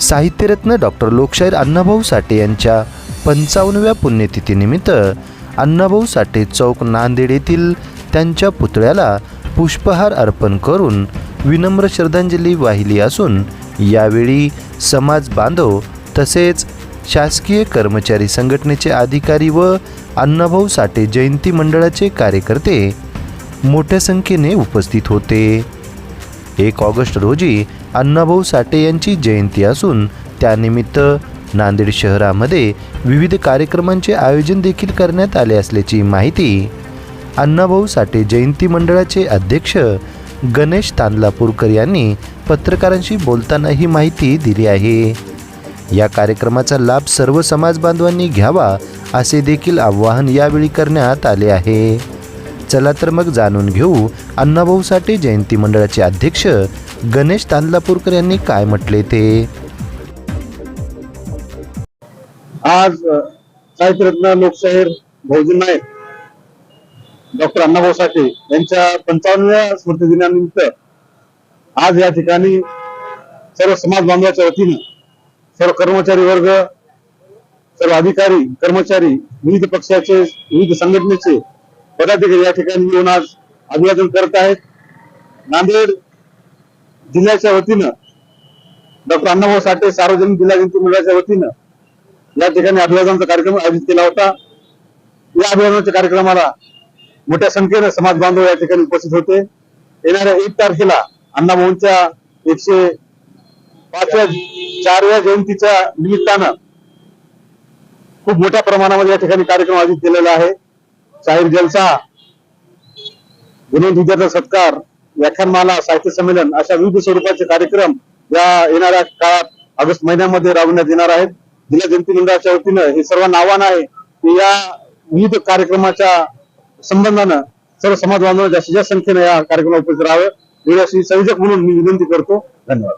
साहित्यरत्न डॉक्टर लोकशाहीर अण्णाभाऊ साठे यांच्या पंचावन्नव्या पुण्यतिथीनिमित्त अण्णाभाऊ साठे चौक नांदेड येथील त्यांच्या पुतळ्याला पुष्पहार अर्पण करून विनम्र श्रद्धांजली वाहिली असून यावेळी समाज बांधव तसेच शासकीय कर्मचारी संघटनेचे अधिकारी व अण्णाभाऊ साठे जयंती मंडळाचे कार्यकर्ते मोठ्या संख्येने उपस्थित होते. एक ऑगस्ट रोजी अण्णाभाऊ साठे यांची जयंती असून त्यानिमित्त नांदेड शहरामध्ये विविध कार्यक्रमांचे आयोजन देखील करण्यात आले असल्याची माहिती अण्णाभाऊ साठे जयंती मंडळाचे अध्यक्ष गणेश तांदलापूरकर यांनी पत्रकारांशी बोलताना ही माहिती दिली आहे. या कार्यक्रमाचा लाभ सर्व समाज बांधवांनी घ्यावा असे देखील आवाहन यावेळी करण्यात आले आहे. चला तर मग जाणून घेऊ अण्णाभाऊ साठे जयंती मंडळाचे अध्यक्ष गणेश तांदलापूरकर यांनी काय म्हटले ते. आज साहित्यरत्न लोकशाहीर बहुजन नायक डॉक्टर अण्णाभाऊ साठे यांच्या पंचावन्नव्या स्मृती दिनानिमित्त आज या ठिकाणी सर्व समाज बांधवाच्या वतीनं सर्व कर्मचारी वर्ग सर्व अधिकारी कर्मचारी विविध पक्षाचे विविध संघटनेचे पदाधिकारी या ठिकाणी येऊन आज अभिवादन करत आहेत. नांदेड जिल्ह्याच्या वतीनं डॉक्टर अण्णाभाऊ साठे सार्वजनिक जिल्हा जंतू मंडळाच्या वतीनं या ठिकाणी अभिवादनाचा कार्यक्रम आयोजित केला होता. या अभिवादनाच्या कार्यक्रमाला मोठ्या संख्येने समाज बांधव या ठिकाणी उपस्थित होते. येणाऱ्या एक तारखेला अण्णाभाऊंच्या एकशे पाचव्या चारव्या जयंतीच्या निमित्तानं खूप मोठ्या प्रमाणामध्ये या ठिकाणी कार्यक्रम आयोजित केलेला आहे. शाहीर जलसा विनोद विद्यार्थी सत्कार व्याख्यानमाला साहित्य संमेलन अशा विविध स्वरूपाचे कार्यक्रम या येणाऱ्या काळात ऑगस्ट महिन्यामध्ये राबवण्यात येणार आहेत. जिल्हा जयंती मंडळाच्या वतीनं हे सर्वांना आव्हान आहे की या विविध कार्यक्रमाच्या संबंधानं सर्व समाज बांधवांना जास्तीत जास्त संख्येनं या कार्यक्रमात उपस्थित राहावं. संयोजक म्हणून मी विनंती करतो. धन्यवाद.